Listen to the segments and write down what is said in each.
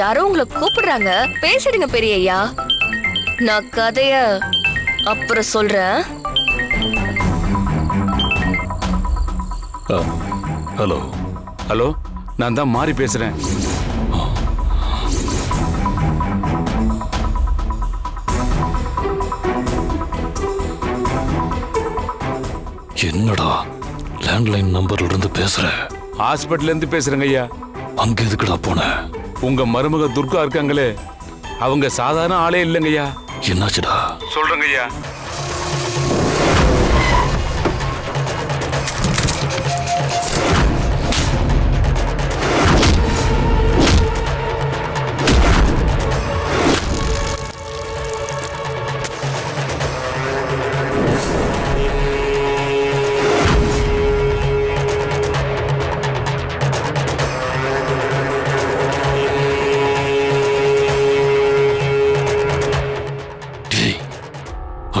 யாரோ உங்களை கூப்பிடுறாங்க. பேசிடுங்க பெரிய ஐயா நான் கதைய அப்புறம் சொல்றேன். ஹலோ. ஹலோ நான் தான் மாறி பேசுறேன். என்னடா லேண்ட்லைன் நம்பர்ல இருந்து பேசுற? ஹாஸ்பிட்டல்ல இருந்து பேசுறேங்க ஐயா. அங்க எதுக்குடா போன? உங்க மருமக துர்கா இருக்காங்களே அவங்க சாதாரண ஆளே இல்லைங்க ஐயா என்னாச்சுடா? சொல்றேங்க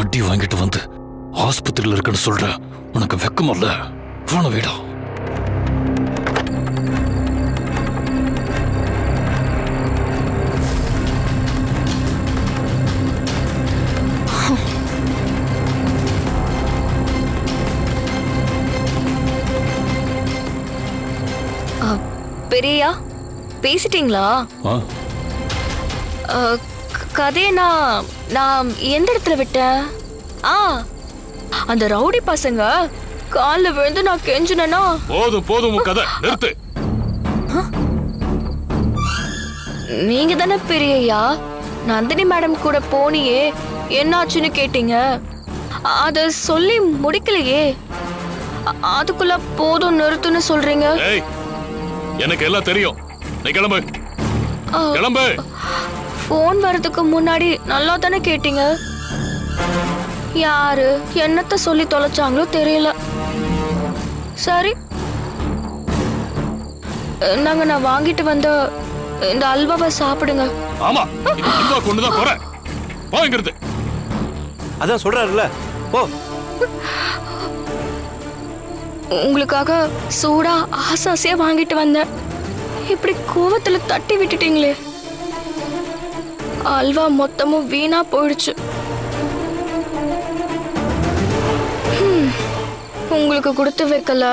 அடி வாங்கிட்டு வந்து ஆஸ்பத்திரியில இருக்குன்னு சொல்ற. உனக்கு வெக்கமல்ல போன வீடா. பெரியயா பேசிட்டீங்களா? கதையை நான் நான் எந்த இடத்துல விட்டேன் ஆ அந்த ரவுடி பசங்க காலில் விழுந்து நான் கெஞ்சினேனா? போதும் போதும் கதை. நிறுத்து. நீங்க தானே பெரியய்யா? நந்தினி மேடம் கூட போனியே. என்னாச்சுன்னு கேட்டீங்க. அத சொல்லி முடிக்கலையே. அதுக்குள்ள போதும் நிறுத்துன்னு சொல்றீங்க. எனக்கு எல்லாம் தெரியும். நீ கிளம்பு. கிளம்பு. ஃபோன் வரதுக்கு முன்னாடி நல்லா தானே கேட்டீங்க? யாரு? என்னத்த சொல்லி தொலைச்சாங்களோ தெரியல. சரி. நாங்க நான் வாங்கிட்டு வந்த இந்த அல்வாவை சாப்பிடுங்க. ஆமா அல்வா கொண்டுதான் போற போங்கிறது அதான் சொல்றாருல்ல. போ. உங்களுக்காக சூடா ஆசை ஆசையா வாங்கிட்டு வந்தேன். இப்படி கோவத்துல தட்டி விட்டுட்டீங்களே. அல்வா மொத்தமும் வீணா போயிடுச்சு. உங்களுக்கு கொடுத்து வைக்கல.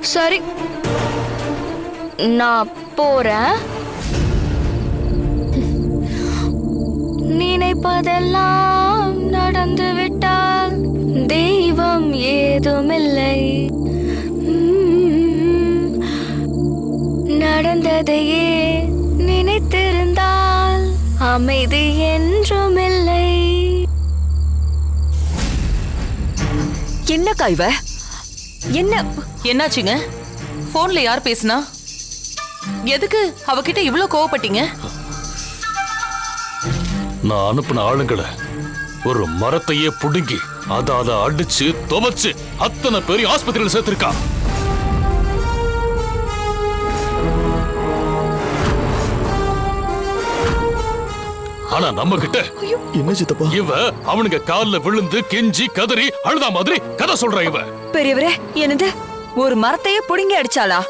சரி நான் போறேன். நினைப்பதெல்லாம் நடந்து விட்டால் தெய்வம் ஏதுமில்லை. உம், நடந்ததையே அமைதி என்றுமில்லை. என்னக்கா இவ என்ன? என்னாச்சுங்க? போன்ல யார் பேசுனா? எதுக்கு அவகிட்ட இவ்ளோ கோவப்பட்டீங்க? நான் அனுப்பின ஆளுங்களை ஒரு மரத்தையே புடுங்கி அத அத அடிச்சு துவைச்சு அத்தனை பேரையும் ஆஸ்பத்திரியில சேர்த்திருக்கா. ஆனா நம்ம கிட்ட என்ன சித்தப்பா? இவ அவனுங்க கால்ல விழுந்து கெஞ்சி கதறி அழுதா மாதிரி கதை சொல்றா இவ. பெரியவரே என்னது? ஒரு மரத்தையே புடுங்கி அடிச்சாளா?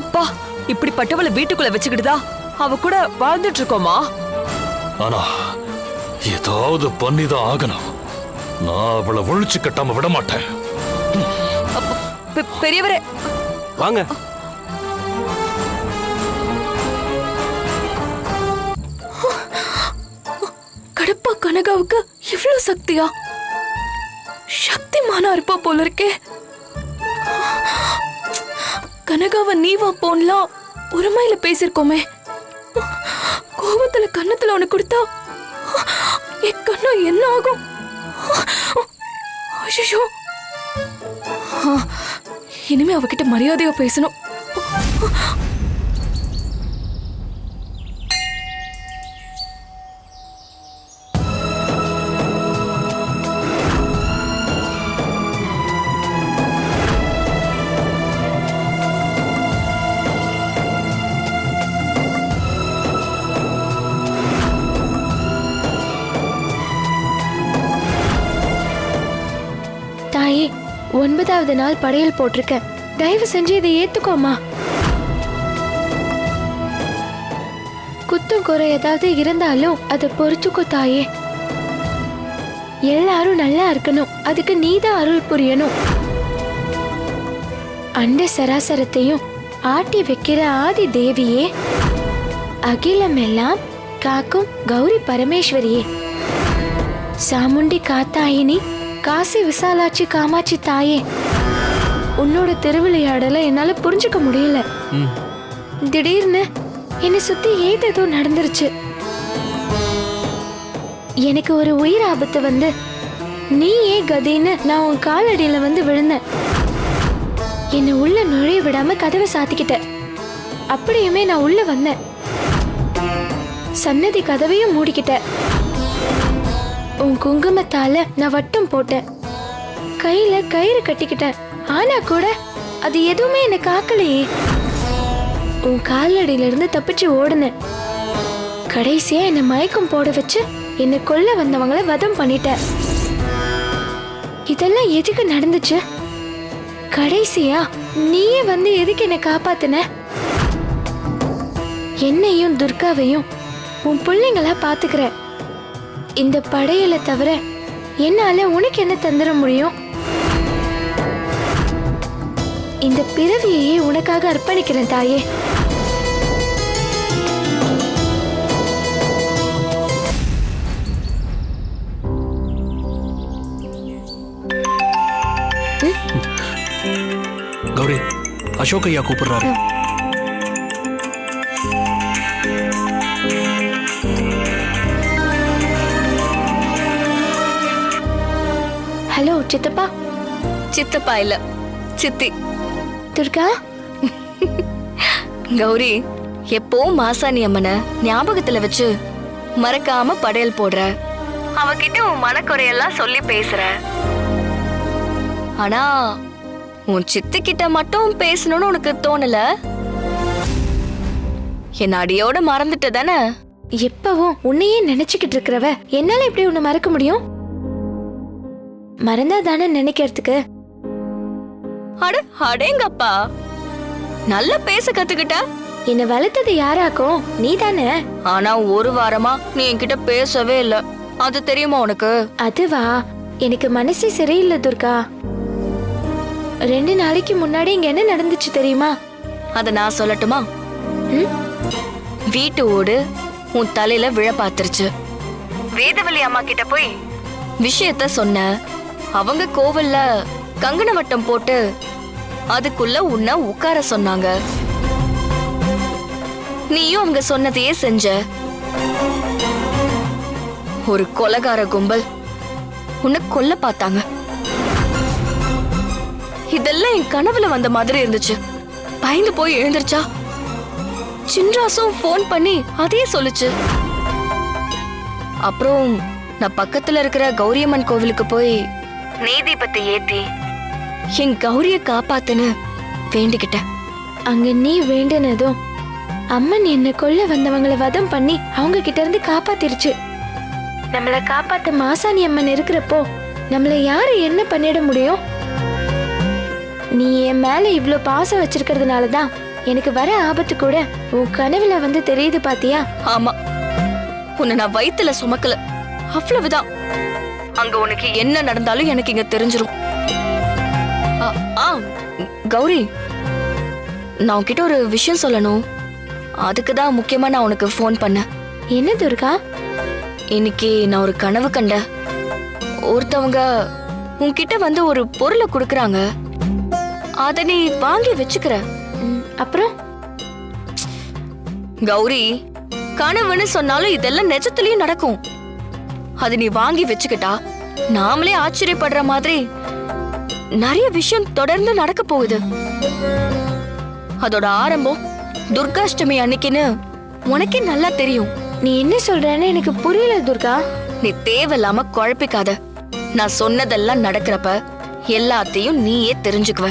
அப்பா இப்படிப்பட்டவளை வீட்டுக்குள்ள வச்சுக்கிட்டுதா அவ கூட வாழ்ந்துட்டு இருக்கோமா ஆனா ஏதாவது பண்ணிதான் ஆகணும். நான் அவளை ஒழிச்சு கட்டாம விட மாட்டேன். பெரியவரே. வாங்க. கனகாவுக்கு இவ்வளவு சக்தியா? சக்திமானா இருப்பா போல இருக்கே கனகாவை நீவா போன்லாம் உரிமையில பேசிருக்கோமே. கோபத்துல கன்னத்துல உனக்கு கொடுத்தா என் கண்ணா என்ன ஆகும்? ஐயோ இனிமே அவகிட்ட மரியாதையா பேசணும். ஒன்பதாவது நாள் படையல் போட்டிருக்கேன் தயவு செஞ்சு இதை ஏத்துக்கோமா? குத்தும் குறை ஏதாவது இருந்தாலும் அதை பொறுத்துக்கோ தாயே. எல்லாரும் நல்லா இருக்கணும். அதுக்கு நீதான் அருள் புரியணும். அண்ட சராசரத்தையும் ஆட்டி வைக்கிற ஆதி தேவியே அகிலம் எல்லாம் காக்கும் கௌரி பரமேஸ்வரியே. சாமுண்டி காத்தாயினி காசி விசாலாட்சி காமாட்சி தாயே உன்னோட திருவிளையாடலை என்னால புரிஞ்சுக்க முடியல. திடீர்னு என்னை சுத்தி ஏதேதோ நடந்துருச்சு. எனக்கு ஒரு உயிர் ஆபத்து வந்து நீ ஏன் கதின்னு நான் உன் காலடியில வந்து விழுந்தேன். என்னை உள்ள நுழைய விடாம கதவை சாத்திக்கிட்ட. அப்படியுமே நான் உள்ள வந்தேன். சன்னதி கதவையும் மூடிக்கிட்ட. உன் குங்குமத்தால நான் வட்டம் போட்டேன். கையில கயிறு கட்டிக்கிட்டேன். ஆனா கூட அது எதுவுமே என்னை காக்கலையே. உன் காலடியில இருந்து தப்பிச்சு ஓடுனேன். கடைசியா என்னை மயக்கம் போட வச்சு என்னை கொல்ல வந்தவங்கள வதம் பண்ணிட்ட இதெல்லாம் எதுக்கு நடந்துச்சு? கடைசியா நீயே வந்து எதுக்கு என்னை காப்பாத்தின? என்னையும் துர்காவையும் உன் பிள்ளைங்களா பாத்துக்கிறேன். இந்த படையலை தவிர என்னால உனக்கு என்ன தந்துட முடியும்? இந்த பிறவியையே உனக்காக அர்ப்பணிக்கிறேன் தாயே. கௌரி அசோக் ஐயா கூப்பிடுறாரு. சித்தப்பா? சித்தப்பா இல்ல சித்தி. துர்கா? கௌரி எப்பவும் மாசாணி அம்மனை ஞாபகத்துல வச்சு மறக்காம படையல் போடுற. அவகிட்ட உன் மனக்குறையெல்லாம் சொல்லி பேசுற. ஆனா உன் சித்தி கிட்ட மட்டும் பேசணும்னு உனக்கு தோணல? என் அடியோட மறந்துட்ட தானே? எப்பவும் உன்னையே நினைச்சுக்கிட்டு இருக்கிறவ என்னால எப்படி உன்னை மறக்க முடியும்? மறந்தா தானே நினைக்கிறதுக்கு? அட அடேங்கப்பா. நல்லா பேச கத்துக்கிட்ட. என்னை வளர்த்தது யாராக்கும்? நீ தானே ஆனா ஒரு வாரமா நீ என்கிட்ட பேசவே இல்ல. அது தெரியுமா உனக்கு? அதுவா? எனக்கு மனசே சரியில்லை துர்கா. ரெண்டு நாளைக்கு முன்னாடி இங்க என்ன நடந்துச்சு தெரியுமா? அத நான் சொல்லட்டுமா? வீட்டு ஓடு உன் தலையில விழ பாத்துருச்சு. வேதவள்ளி அம்மா கிட்ட போய் விஷயத்த சொன்ன. அவங்க கோவில்ல கங்கண வட்டம் போட்டு அதுக்குள்ள உன்னை உட்கார சொன்னாங்க. நீயும் அவங்க சொன்னதையே செஞ்ச. ஒரு கொலகார கும்பல் உன்னை கொல்ல பார்த்தாங்க. இதெல்லாம் என் கனவுல வந்த மாதிரி இருந்துச்சு. பயந்து போய் எழுந்திருச்சா? சின்ராசும் ஃபோன் பண்ணி அதையே சொல்லுச்சு. அப்புறம் நான் பக்கத்துல இருக்கிற கௌரியம்மன் கோவிலுக்கு போய் நெய் தீபத்தை ஏத்தி என் கௌரிய காப்பாத்துன்னு வேண்டிக்கிட்டேன். அங்க நீ வேண்டினதும் அம்மன் என்ன கொல்ல வந்தவங்கள வதம் பண்ணி அவங்க கிட்ட இருந்து காப்பாத்திருச்சு. நம்மள காப்பாத்த மாசாணி அம்மன் இருக்கிறப்போ நம்மள யாரு என்ன பண்ணிட முடியும்? நீ என் மேல இவ்ளோ பாசம் வச்சிருக்கிறதுனால தான் எனக்கு வர ஆபத்து கூட உன் கனவுல வந்து தெரியுது பாத்தியா? ஆமா. உன்னை நான் வயித்துல சுமக்கல. அவ்வளவுதான். அங்க உனக்கு என்ன நடந்தாலும் எனக்கு இங்க தெரிஞ்சிரும். கௌரி நான் உன்கிட்ட ஒரு விஷயம் சொல்லணும். அதுக்கு தான் முக்கியமா நான் உனக்கு ஃபோன் பண்ணேன். என்ன துர்கா? இன்னைக்கு நான் ஒரு கனவு கண்டேன் ஒருத்தவங்க உன்கிட்ட வந்து ஒரு பொருளை கொடுக்கறாங்க. அத நீ வாங்கி வச்சுக்கிற. அப்புறம்? கௌரி கனவுன்னு சொன்னாலும் இதெல்லாம் நிஜத்துலயும் நடக்கும். அது நீ வாங்கி வச்சுக்கிட்டா நாமளே ஆச்சரியப்படுற மாதிரி நிறைய விஷயம் தொடர்ந்து நடக்க போகுது. அதோட ஆரம்பம் துர்காஷ்டமி அன்னைக்குன்னு உனக்கே நல்லா தெரியும். நீ என்ன சொல்றன்னு எனக்கு புரியல துர்கா. நீ தேவையில்லாம குழப்பிக்காத. நான் சொன்னதெல்லாம் நடக்கிறப்ப எல்லாத்தையும் நீயே தெரிஞ்சுக்குவ.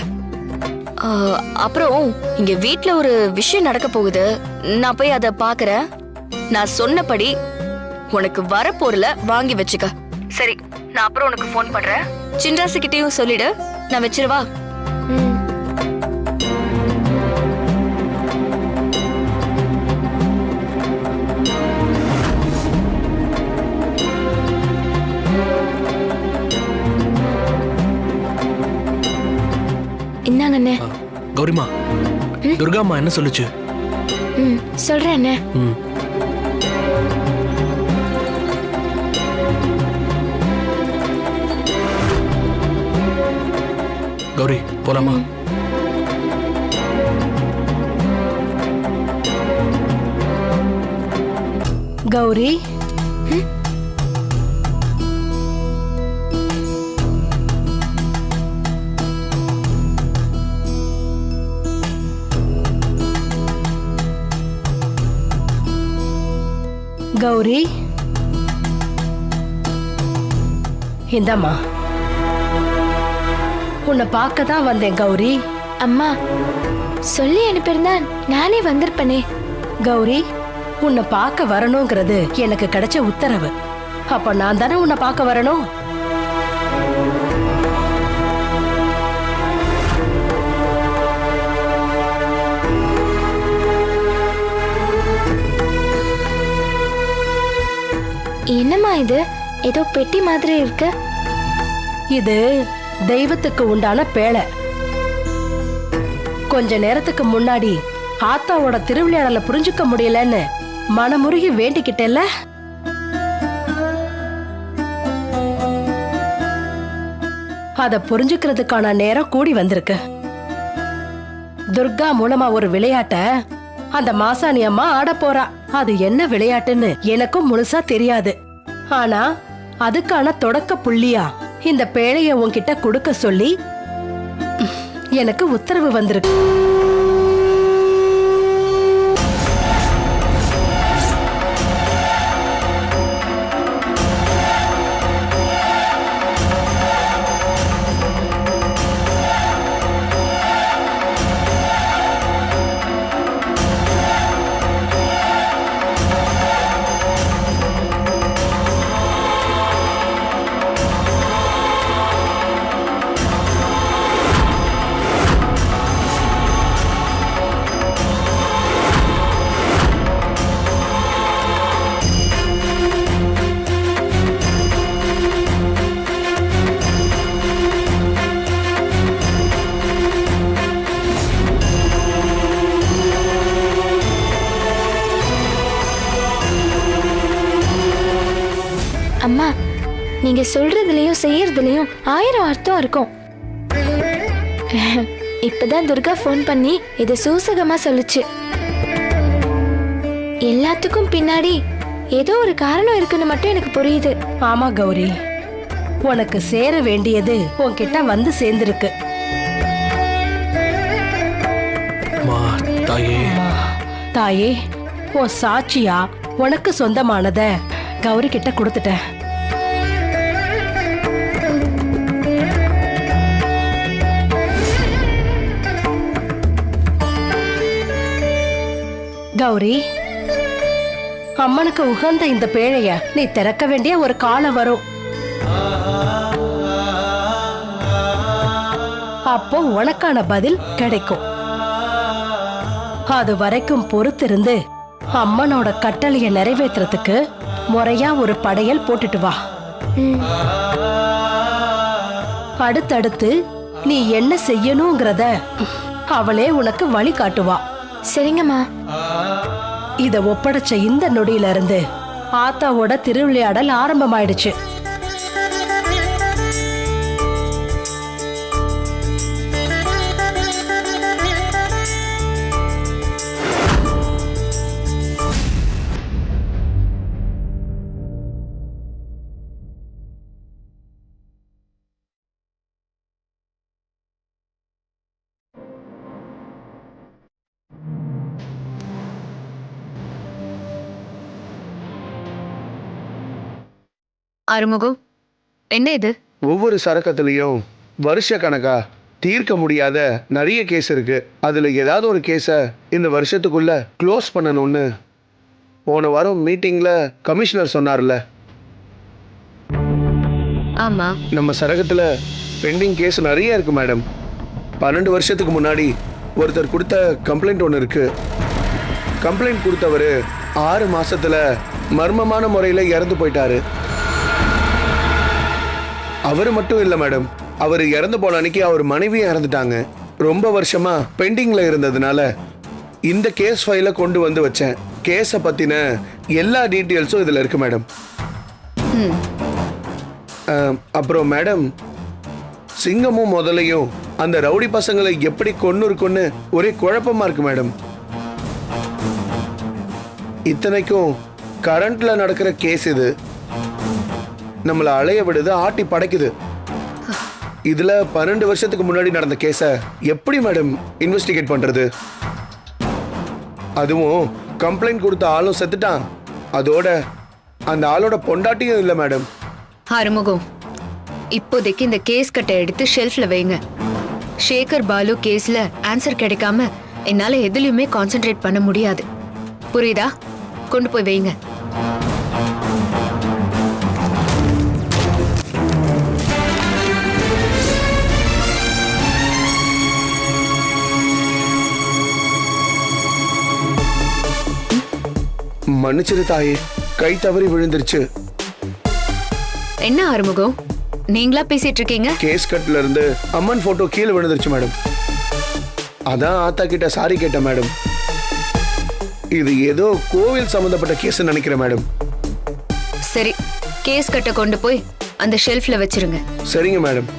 அப்புறம் இங்க வீட்ல ஒரு விஷயம் நடக்க போகுது. நான் போய் அதை பாக்குறேன். நான் சொன்னபடி உனக்கு வர பொருளை வாங்கி வச்சுக்க. சரி நான் அப்புறம் உனக்கு ஃபோன் பண்றேன். சின்ராசு கிட்டயும் சொல்லிடு. நான் வச்சிருவா இந்தாங்க அண்ணே. கௌரிமா துர்காம்மா என்ன சொல்லுச்சு? ம் சொல்றேன் அண்ணே. ம். கௌரி போலாமா? கௌரி? கௌரி? இந்தாம்மா. உன்னை பார்க்க தான் வந்தேன் கௌரி. அம்மா சொல்லி அனுப்பியிருந்தா நானே வந்திருப்பனே. கௌரி உன்னை பார்க்க வரணுங்கிறது எனக்கு கிடைச்ச உத்தரவு. அப்ப நான் தானே உன்னை பார்க்க வரணும்? என்னம்மா இது? ஏதோ பெட்டி மாதிரி இருக்கு. இது தெய்வத்துக்கு உண்டான பேழை. கொஞ்ச நேரத்துக்கு முன்னாடி ஆத்தாவோட திருவிளையாடல புரிஞ்சுக்க முடியலன்னு மனமுருகி வேண்டிக்கிட்டேல்ல? அத புரிஞ்சுக்கிறதுக்கான நேரம் கூடி வந்திருக்கு. துர்கா மூலமா ஒரு விளையாட்ட அந்த மாசாணி அம்மா ஆட போறா. அது என்ன விளையாட்டுன்னு எனக்கும் முழுசா தெரியாது. ஆனா அதுக்கான தொடக்க புள்ளியா இந்த பேழைய உன்கிட்ட கொடுக்க சொல்லி எனக்கு உத்தரவு வந்திருக்கு. நீங்க சொல்றதுலயும் செய்யறதுலயும் ஆயிரம் அர்த்தம் இருக்கும். இப்பதான் துர்கா ஃபோன் பண்ணி இதை சூசகமா சொல்லுச்சு. எல்லாத்துக்கும் பின்னாடி ஏதோ ஒரு காரணம் இருக்குன்னு மட்டும் எனக்கு புரியுது. ஆமா கௌரி. உனக்கு சேர வேண்டியது உன்கிட்ட வந்து சேர்ந்திருக்கு. அம்மா தாயே. தாயே உன் சாட்சியா உனக்கு சொந்தமானத கௌரி கிட்ட கொடுத்துட்டேன். கௌரி அம்மனுக்கு உகந்த இந்த பேழைய நீ திறக்க வேண்டிய ஒரு காலம் வரும். அப்போ உனக்கான பதில் கிடைக்கும். அது வரைக்கும் பொறுத்திருந்து அம்மனோட கட்டளைய நிறைவேத்துறதுக்கு முறையா ஒரு படையல் போட்டுட்டு வா. அடுத்தடுத்து நீ என்ன செய்யணுங்கிறத அவளே உனக்கு வழி காட்டுவா சரிங்கம்மா. இத ஒப்படைச்ச இந்த நொடியில இருந்து ஆத்தாவோட திருவிளையாடல் ஆரம்பமாயிடுச்சு. ஆறுமுகம் என்ன இது? ஒவ்வொரு சரக்கத்துலேயும் வருஷ கணக்கா தீர்க்க முடியாத நிறைய கேஸ் இருக்கு. அதில் ஏதாவது ஒரு கேஸை இந்த வருஷத்துக்குள்ள க்ளோஸ் பண்ணணும்னு போன வாரம் மீட்டிங்கில் கமிஷனர் சொன்னார்ல. ஆமா. நம்ம சரகத்தில் பெண்டிங் கேஸ் நிறைய இருக்கு மேடம் பன்னெண்டு வருஷத்துக்கு முன்னாடி ஒருத்தர் கொடுத்த கம்ப்ளைண்ட் ஒன்று இருக்கு. கம்ப்ளைண்ட் கொடுத்தவர் ஆறு மாசத்துல மர்மமான முறையில் இறந்து போயிட்டாரு. அவர் மட்டும் இல்லை மேடம். அவர் இறந்து போன அன்னைக்கு அவர் மனைவியும் இறந்துட்டாங்க. ரொம்ப வருஷமா பெண்டிங்ல இருந்ததுனால இந்த கேஸ் ஃபைலை கொண்டு வந்து வச்சேன். கேஸை பத்தின எல்லா டீட்டெயில்ஸும் இதுல இருக்கு மேடம். அப்புறம் மேடம் சிங்கமும் முதலையும் அந்த ரவுடி பசங்களை எப்படி கொன்னு இருக்குன்னு ஒரே குழப்பமா இருக்கு மேடம். இத்தனைக்கும் கரண்ட்ல நடக்கிற கேஸ் இது. நம்மளை அலைய விடுது ஆட்டி படைக்குது. இதுல பன்னெண்டு வருஷத்துக்கு முன்னாடி நடந்த கேஸ எப்படி மேடம் இன்வெஸ்டிகேட் பண்றது? அதுவும் கம்ப்ளைண்ட் கொடுத்த ஆளும் செத்துட்டான். அதோட அந்த ஆளோட பொண்டாட்டியும் இல்லை மேடம் அருமுகம் இப்போதைக்கு இந்த கேஸ் கட்டை எடுத்து ஷெல்ஃப்ல வைங்க. ஷேகர் பாலு கேஸ்ல ஆன்சர் கிடைக்காம என்னால எதுலயுமே கான்சென்ட்ரேட் பண்ண முடியாது. புரியுதா? கொண்டு போய் வைங்க. மன்னிச்சிரு தாயே. கை தவறி விழுந்துருச்சு. என்ன ஆறுமுகம்? நீங்களா பேசிட்டு இருக்கீங்க கேஸ் கட்ல இருந்து அம்மன் போட்டோ கீழே விழுந்துருச்சு மேடம். அதான் ஆத்தா கிட்ட சாரி கேட்டேன் மேடம். இது ஏதோ கோவில் சம்பந்தப்பட்ட கேஸ் நினைக்கிறேன் மேடம். சரி கேஸ் கட்டை கொண்டு போய் அந்த ஷெல்ஃப்ல வச்சிருங்க. சரிங்க மேடம்.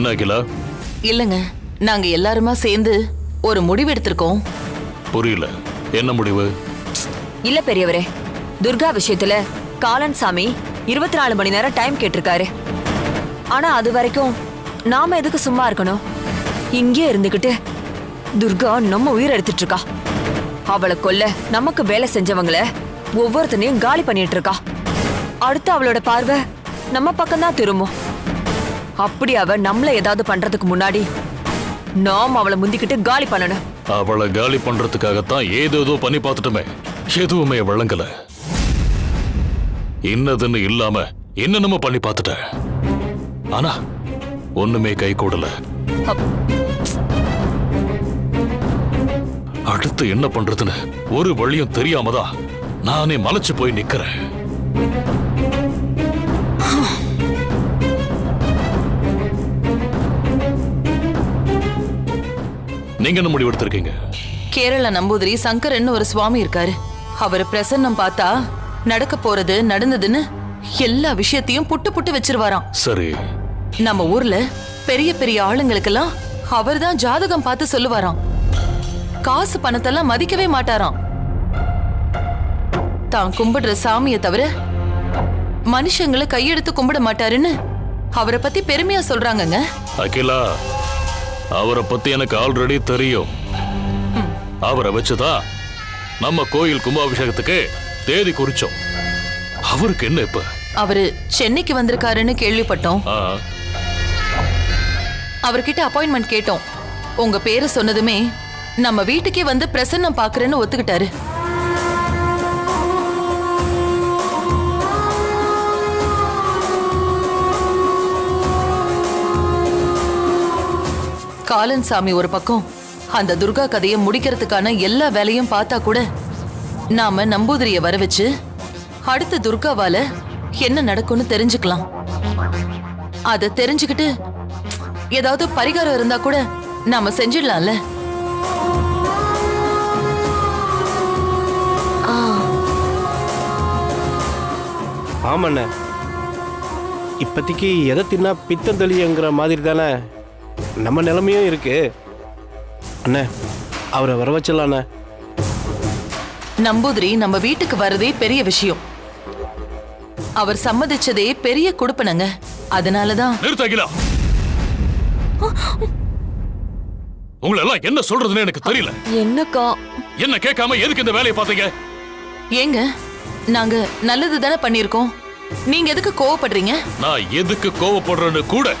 என்ன அகிலா இல்லங்க நாங்க எல்லாருமா சேர்ந்து ஒரு முடிவு எடுத்திருக்கோம். புரியல. என்ன முடிவு? இல்ல பெரியவரே துர்கா விஷயத்துல காலன் சாமி இருபத்தி நாலு மணி நேரம் டைம் கேட்டிருக்காரு. ஆனா அது வரைக்கும் நாம எதுக்கு சும்மா இருக்கணும்? இங்கே இருந்துகிட்டு துர்கா நம்ம உயிர் எடுத்துட்டு இருக்கா. அவளை கொல்ல நமக்கு வேலை செஞ்சவங்கள ஒவ்வொருத்தனையும் காலி பண்ணிட்டு இருக்கா. அடுத்து அவளோட பார்வை நம்ம பக்கம்தான் திரும்பும். அப்படி அவ நம்மள ஏதாவது பண்றதுக்கு முன்னாடி நாம் அவளை முந்திக்கிட்டு காலி பண்ணணும். அவளை காலி பண்றதுக்காகத்தான் ஏதேதோ பண்ணி பார்த்துட்டுமே. எதுவுமே வழங்கல. இன்னதுன்னு இல்லாம என்னென்னமோ பண்ணி பார்த்துட்டேன் ஆனா ஒண்ணுமே கை கூடல. அடுத்து என்ன பண்றதுன்னு ஒரு வழியும் தெரியாம தான் நானே மலைச்சு போய் நிக்கிறேன். நீங்க என்ன முடிவு எடுத்திருக்கீங்க? கேரள நம்பூதிரி சங்கரன்னு ஒரு சுவாமி இருக்காரு. அவர் பிரசன்னம் பார்த்தா நடக்க போறது நடந்ததுன்னு எல்லா விஷயத்தையும் புட்டு புட்டு வச்சிருவாராம். சரி. நம்ம ஊர்ல பெரிய பெரிய ஆளுங்களுக்கெல்லாம் அவர்தான் ஜாதகம் பார்த்து சொல்லுவாராம். காசு பணத்தெல்லாம் மதிக்கவே மாட்டாராம். தான் கும்பிடுற சாமியை தவிர மனுஷங்களை கையெடுத்து கும்பிட மாட்டாருன்னு அவரை பத்தி பெருமையா சொல்றாங்கங்க. அகிலா அவரை பத்தி எனக்கு ஆல்ரெடி தெரியும். அவரை வச்சுதான் நம்ம கோயில் கும்பாபிஷேகத்துக்கு தேதி குறிச்சோம். அவருக்கு என்ன இப்ப? அவரு சென்னைக்கு வந்திருக்காருன்னு கேள்விப்பட்டோம். அவர்கிட்ட அப்பாயின்மெண்ட் கேட்டோம். உங்க பேரு சொன்னதுமே நம்ம வீட்டுக்கே வந்து பிரசன்னம் பாக்குறேன்னு ஒத்துக்கிட்டாரு. காலன் சாமி ஒரு பக்கம். அந்த துர்கா கதையை முடிக்கிறதுக்கான எல்லா வேலையும் பார்த்தா கூட நாம நம்பூதிரிய வர வச்சு அடுத்த துர்காவால என்ன நடக்கும்னு தெரிஞ்சுக்கலாம். அதை தெரிஞ்சுக்கிட்டு ஏதாவது பரிகாரம் இருந்தா கூட நாம செஞ்சிடலாம்ல. ஆமாண்ணே. இப்போதைக்கு எதை தின்னா பித்தம் தெளியுங்கிற மாதிரி தானே? நம்ம நிலைமையும் இருக்கு. அண்ணே அவரை வர வச்சிடலாண்ணே. நம்பூதிரி நம்ம வீட்டுக்கு வரதே பெரிய விஷயம். அவர் சம்மதிச்சதே பெரிய குடுப்பனங்க. அதனாலதான். நிறுத்த அகிலா உங்களை எல்லாம் என்ன சொல்றதுன்னு எனக்கு தெரியல. என்னக்கா? என்ன கேட்காம எதுக்கு இந்த வேலையை பார்த்தீங்க? ஏங்க நாங்க நல்லது தானே பண்ணிருக்கோம் நீங்க எதுக்கு கோவப்படுறீங்க? நான் எதுக்கு கோவப்படுறேன்னு கூட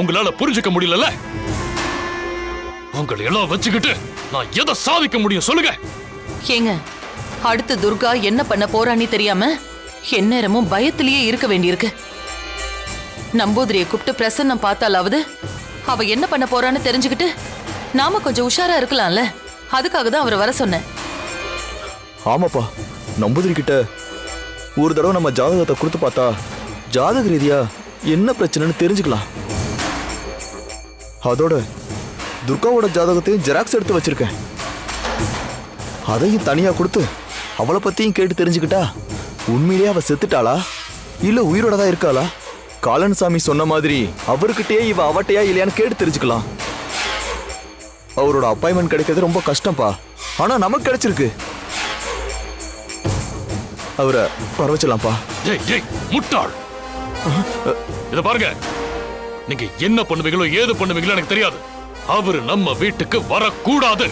உங்களால புரிஞ்சுக்க முடியலல்ல? உங்களை எல்லாம் வச்சுக்கிட்டு நான் எதை சாதிக்க முடியும் சொல்லுங்க. ஏங்க அடுத்து துர்கா என்ன பண்ண போறான்னு தெரியாம எந்நேரமும் பயத்திலேயே இருக்க வேண்டியிருக்கு. நம்பூதிரியை கூப்பிட்டு பிரசன்னம் பார்த்தாலாவது அவ என்ன பண்ண போறான்னு தெரிஞ்சுக்கிட்டு நாம கொஞ்சம் உஷாரா இருக்கலாம்ல. அதுக்காக தான் அவரை வர சொன்னேன். ஆமாப்பா நம்பூதிரி கிட்ட ஒரு தடவை நம்ம ஜாதகத்தை கொடுத்து பார்த்தா ஜாதக ரீதியா என்ன பிரச்சனைன்னு தெரிஞ்சுக்கலாம். அதோட துர்காவோட ஜாதகத்தையும் ஜெராக்ஸ் எடுத்து வச்சிருக்கேன். அதையும் தனியா கொடுத்து அவளை பத்தியும் கேட்டு தெரிஞ்சுக்கிட்டா உண்மையிலேயே அவ செத்துட்டாளா? இல்ல உயிரோட தான் இருக்காளா? காலன்சாமி சொன்ன மாதிரி அவர்கிட்டயே இவ அவட்டையா இல்லையான்னு கேட்டு தெரிஞ்சுக்கலாம். அவரோட அப்பாயின்மெண்ட் கிடைக்கிறது ரொம்ப கஷ்டம்ப்பா ஆனா நமக்கு கிடைச்சிருக்கு. அவரை வர வச்சலாம்ப்பா ஏய் ஏய் முட்டாள். இத பாருங்க. நீங்க என்ன பண்ணுவீங்களோ ஏது பண்ணுவீங்களோ எனக்கு தெரியாது. அவரு நம்ம வீட்டுக்கு வரக்கூடாது.